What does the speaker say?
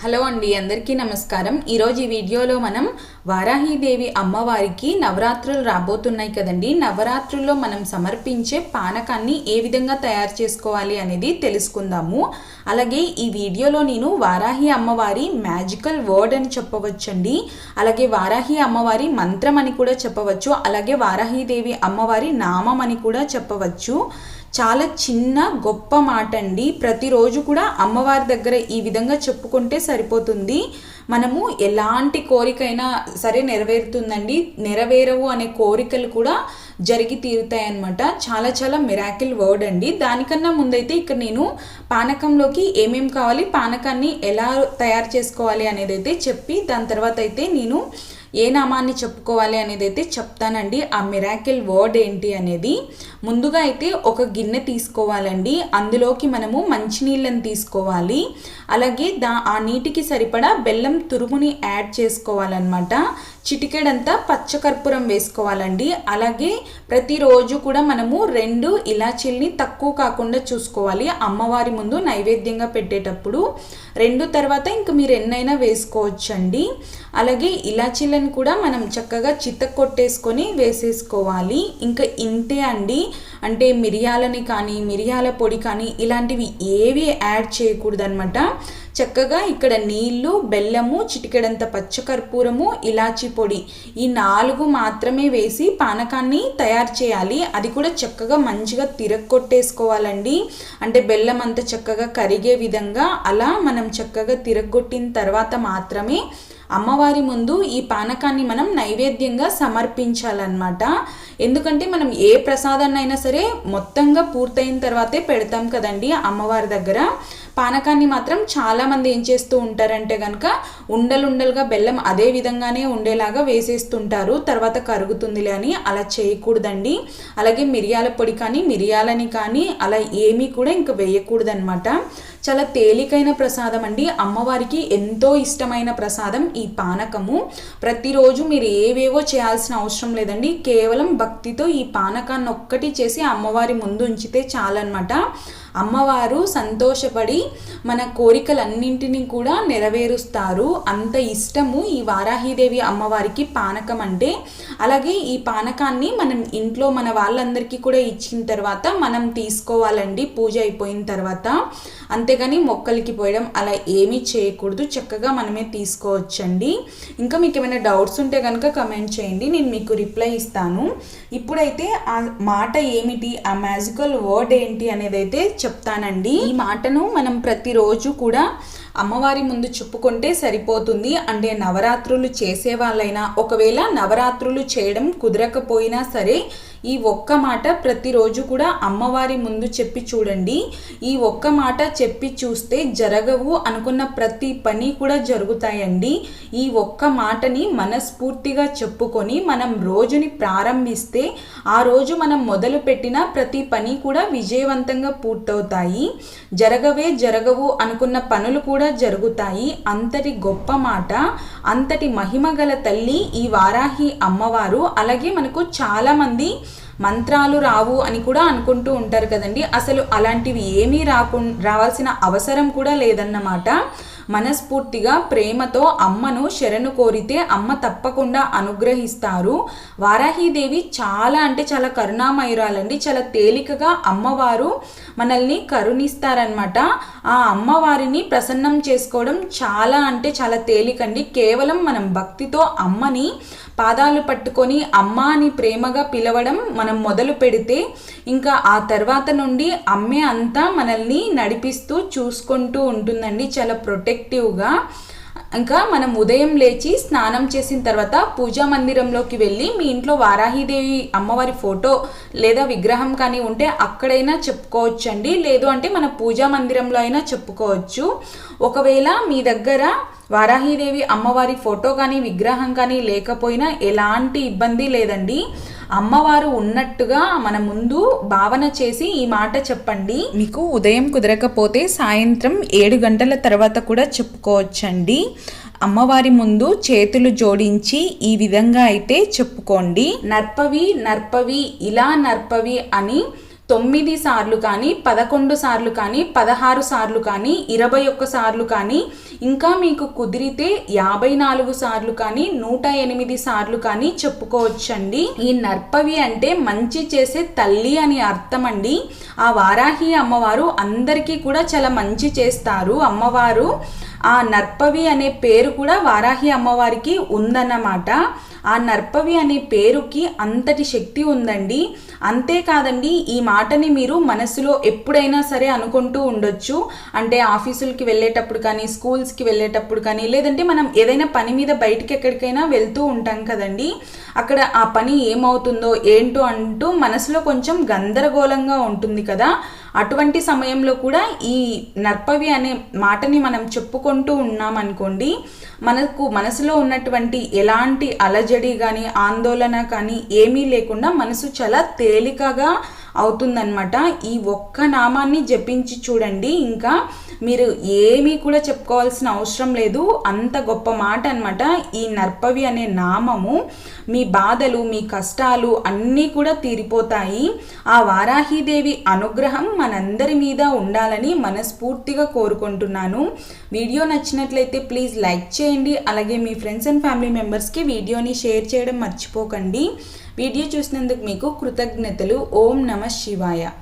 Hello అండి అందరికీ నమస్కారం. ఈరోజు ఈ వీడియోలో మనం వారాహీదేవి అమ్మవారికి నవరాత్రులు రాబోతున్నాయి కదండి. నవరాత్రుల్లో మనం సమర్పించే పానకాన్ని ఏ విధంగా తయారు చేసుకోవాలి అనేది తెలుసుకుందాము. అలాగే ఈ వీడియోలో నేను వారాహి అమ్మవారి మ్యాజికల్ వర్డ్ అని చెప్పవచ్చండి. అలాగే వారాహి అమ్మవారి మంత్రం అని కూడా చెప్పవచ్చు. అలాగే వారాహీదేవి అమ్మవారి నామం అని కూడా చెప్పవచ్చు. చాలా చిన్న గొప్ప మాట అండి ప్రతిరోజు కూడా అమ్మవారి దగ్గర ఈ విధంగా చెప్పుకుంటే సరిపోతుంది. మనము ఎలాంటి కోరికైనా సరే నెరవేరుతుందండి. నెరవేరవు అనే కోరికలు కూడా జరిగి తీరుతాయన్నమాట. చాలా చాలా మిరాకిల్ వర్డ్ అండి. దానికన్నా ముందైతే ఇక్కడ నేను పానకంలోకి ఏమేం కావాలి పానకాన్ని ఎలా తయారు చేసుకోవాలి అనేది అయితే చెప్పి దాని తర్వాత అయితే నేను ఏ నామాన్ని చెప్పుకోవాలి అనేది అయితే చెప్తానండి. ఆ మిరాకిల్ వర్డ్ ఏంటి అనేది. ముందుగా అయితే ఒక గిన్నె తీసుకోవాలండి. అందులోకి మనము మంచినీళ్ళని తీసుకోవాలి. అలాగే దా ఆ నీటికి సరిపడా బెల్లం తురుముని యాడ్ చేసుకోవాలన్నమాట. చిటికెడంతా పచ్చకర్పూరం వేసుకోవాలండి. అలాగే ప్రతిరోజు కూడా మనము రెండు ఇలాచీల్ని తక్కువ కాకుండా చూసుకోవాలి. అమ్మవారి ముందు నైవేద్యంగా పెట్టేటప్పుడు రెండు తర్వాత ఇంక మీరు ఎన్నైనా వేసుకోవచ్చండి. అలాగే ఇలాచీలను కూడా మనం చక్కగా చిత్త కొట్టేసుకొని వేసేసుకోవాలి. ఇంకా ఇంతే అండి. అంటే మిరియాలని కానీ మిరియాల పొడి కానీ ఇలాంటివి ఏవి యాడ్ చేయకూడదనమాట చక్కగా ఇక్కడ నీళ్ళు బెల్లము చిటికెడంత పచ్చకర్పూరము ఇలాచి పొడి. ఈ నాలుగు మాత్రమే వేసి పానకాన్ని తయారు చేయాలి. అది కూడా చక్కగా మంచిగా తిరగొట్టేసుకోవాలండి. అంటే బెల్లం అంతా చక్కగా కరిగే విధంగా అలా మనం చక్కగా తిరగొట్టిన తర్వాత మాత్రమే అమ్మవారి ముందు ఈ పానకాన్ని మనం నైవేద్యంగా సమర్పించాలన్నమాట. ఎందుకంటే మనం ఏ ప్రసాదాన్ని అయినా సరే మొత్తంగా పూర్తయిన తర్వాతే పెడతాం కదండి అమ్మవారి దగ్గర. పానకాన్ని మాత్రం చాలామంది ఏం చేస్తూ ఉంటారంటే కనుక ఉండలుండలుగా బెల్లం అదే విధంగానే ఉండేలాగా వేసేస్తుంటారు. తర్వాత కరుగుతుందిలే అని అలా చేయకూడదండి. అలాగే మిరియాల పొడి కానీ మిరియాలని కానీ అలా ఏమీ కూడా ఇంకా వేయకూడదనమాట చాలా తేలికైన ప్రసాదం అండి. అమ్మవారికి ఎంతో ఇష్టమైన ప్రసాదం ఈ పానకము. ప్రతిరోజు మీరు ఏవేవో చేయాల్సిన అవసరం లేదండి. కేవలం భక్తితో ఈ పానకాన్ని ఒక్కటి చేసి అమ్మవారి ముందు ఉంచితే చాలన్నమాట. అమ్మవారు సంతోషపడి మన కోరికలన్నింటినీ కూడా నెరవేరుస్తారు. అంత ఇష్టము ఈ వారాహీదేవి అమ్మవారికి పానకం అంటే. అలాగే ఈ పానకాన్ని మనం ఇంట్లో మన వాళ్ళందరికీ కూడా ఇచ్చిన తర్వాత మనం తీసుకోవాలండి. పూజ అయిపోయిన తర్వాత. అంతే అంతేగాని మొక్కలకి పోయడం అలా ఏమీ చేయకూడదు. చక్కగా మనమే తీసుకోవచ్చండి. ఇంకా మీకు ఏమైనా డౌట్స్ ఉంటే కనుక కమెంట్ చేయండి. నేను మీకు రిప్లై ఇస్తాను. ఇప్పుడైతే ఆ మాట ఏమిటి? ఆ మ్యాజికల్ వర్డ్ ఏంటి అనేది అయితే చెప్తానండి. ఈ మాటను మనం ప్రతిరోజు కూడా అమ్మవారి ముందు చెప్పుకుంటే సరిపోతుంది. అంటే నవరాత్రులు చేసే వాళ్ళైనా ఒకవేళ నవరాత్రులు చేయడం కుదరకపోయినా సరే ఈ ఒక్క మాట ప్రతిరోజు కూడా అమ్మవారి ముందు చెప్పి చూడండి. ఈ ఒక్క మాట చెప్పి చూస్తే జరగవు అనుకున్న ప్రతి పని కూడా జరుగుతాయండి. ఈ ఒక్క మాటని మనస్ఫూర్తిగా చెప్పుకొని మనం రోజుని ప్రారంభిస్తే ఆ రోజు మనం మొదలు పెట్టిన ప్రతి పని కూడా విజయవంతంగా పూర్తవుతాయి. జరగవే జరగవు అనుకున్న పనులు కూడా జరుగుతాయి. అంతటి గొప్ప మాట అంతటి మహిమ గల తల్లి ఈ వారాహి అమ్మవారు. అలాగే మనకు చాలామంది మంత్రాలు రావు అని కూడా అనుకుంటూ ఉంటారు కదండి. అసలు అలాంటివి ఏమీ రాకు రావాల్సిన అవసరం కూడా లేదన్నమాట. మనస్ఫూర్తిగా ప్రేమతో అమ్మను శరణు కోరితే అమ్మ తప్పకుండా అనుగ్రహిస్తారు. వారాహీదేవి చాలా అంటే చాలా కరుణామయురాలండి. చాలా తేలికగా అమ్మవారు మనల్ని కరుణిస్తారనమాట ఆ అమ్మవారిని ప్రసన్నం చేసుకోవడం చాలా అంటే చాలా తేలికండి. కేవలం మనం భక్తితో అమ్మని పాదాలు పట్టుకొని అమ్మ అని ప్రేమగా పిలవడం మనం మొదలు పెడితే ఇంకా ఆ తర్వాత నుండి అమ్మే అంతా మనల్ని నడిపిస్తూ చూసుకుంటూ ఉంటుందండి. చాలా ఎఫెక్టివ్గా ఇంకా మనం ఉదయం లేచి స్నానం చేసిన తర్వాత పూజా మందిరంలోకి వెళ్ళి మీ ఇంట్లో వారాహిదేవి అమ్మవారి ఫోటో లేదా విగ్రహం కానీ ఉంటే అక్కడైనా చెప్పుకోవచ్చండి. లేదు అంటే మన పూజా మందిరంలో అయినా చెప్పుకోవచ్చు. ఒకవేళ మీ దగ్గర వారాహీదేవి అమ్మవారి ఫోటో కానీ విగ్రహం కానీ లేకపోయినా ఎలాంటి ఇబ్బంది లేదండి. అమ్మవారు ఉన్నట్టుగా మన ముందు భావన చేసి ఈ మాట చెప్పండి. మీకు ఉదయం కుదరకపోతే సాయంత్రం ఏడు గంటల తర్వాత కూడా చెప్పుకోవచ్చండి. అమ్మవారి ముందు చేతులు జోడించి ఈ విధంగా అయితే చెప్పుకోండి. నర్పవి నర్పవి ఇలా నర్పవి అని తొమ్మిది సార్లు కానీ పదకొండు సార్లు కానీ పదహారు సార్లు కానీ ఇరవై ఒక్క సార్లు కానీ ఇంకా మీకు కుదిరితే యాభై నాలుగు సార్లు కానీ నూట ఎనిమిది సార్లు కానీ చెప్పుకోవచ్చండి. ఈ నర్పవి అంటే మంచి చేసే తల్లి అని అర్థం అండి. ఆ వారాహి అమ్మవారు అందరికీ కూడా చాలా మంచి చేస్తారు అమ్మవారు. ఆ నర్పవి అనే పేరు కూడా వారాహి అమ్మవారికి ఉందన్నమాట. ఆ నర్పవి అనే పేరుకి అంతటి శక్తి ఉందండి. అంతేకాదండి ఈ మాటని మీరు మనసులో ఎప్పుడైనా సరే అనుకుంటూ ఉండొచ్చు. అంటే ఆఫీసులకి వెళ్ళేటప్పుడు కానీ స్కూల్స్కి వెళ్ళేటప్పుడు కానీ లేదంటే మనం ఏదైనా పని మీద బయటికి ఎక్కడికైనా వెళ్తూ ఉంటాం కదండి. అక్కడ ఆ పని ఏమవుతుందో ఏంటో అంటూ మనసులో కొంచెం గందరగోళంగా ఉంటుంది కదా. అటువంటి సమయంలో కూడా ఈ నర్పవి అనే మాటని మనం చెప్పుకుంటూ ఉన్నామనుకోండి మనకు మనసులో ఉన్నటువంటి ఎలాంటి అలజడి కానీ ఆందోళన కానీ ఏమీ లేకుండా మనసు చాలా తేలికగా అవుతుందన్నమాట. ఈ ఒక్క నామాన్ని జపించి చూడండి. ఇంకా మీరు ఏమీ కూడా చెప్పుకోవాల్సిన అవసరం లేదు. అంత గొప్ప మాట అనమాట ఈ నర్పవి అనే నామము మీ బాధలు మీ కష్టాలు అన్నీ కూడా తీరిపోతాయి. ఆ వారాహీదేవి అనుగ్రహం మనందరి మీద ఉండాలని మనస్ఫూర్తిగా కోరుకుంటున్నాను. వీడియో నచ్చినట్లయితే ప్లీజ్ లైక్ చేయండి. అలాగే మీ ఫ్రెండ్స్ అండ్ ఫ్యామిలీ మెంబర్స్కి వీడియోని షేర్ చేయడం మర్చిపోకండి. వీడియో చూసినందుకు మీకు కృతజ్ఞతలు. ఓం నమ శివాయ.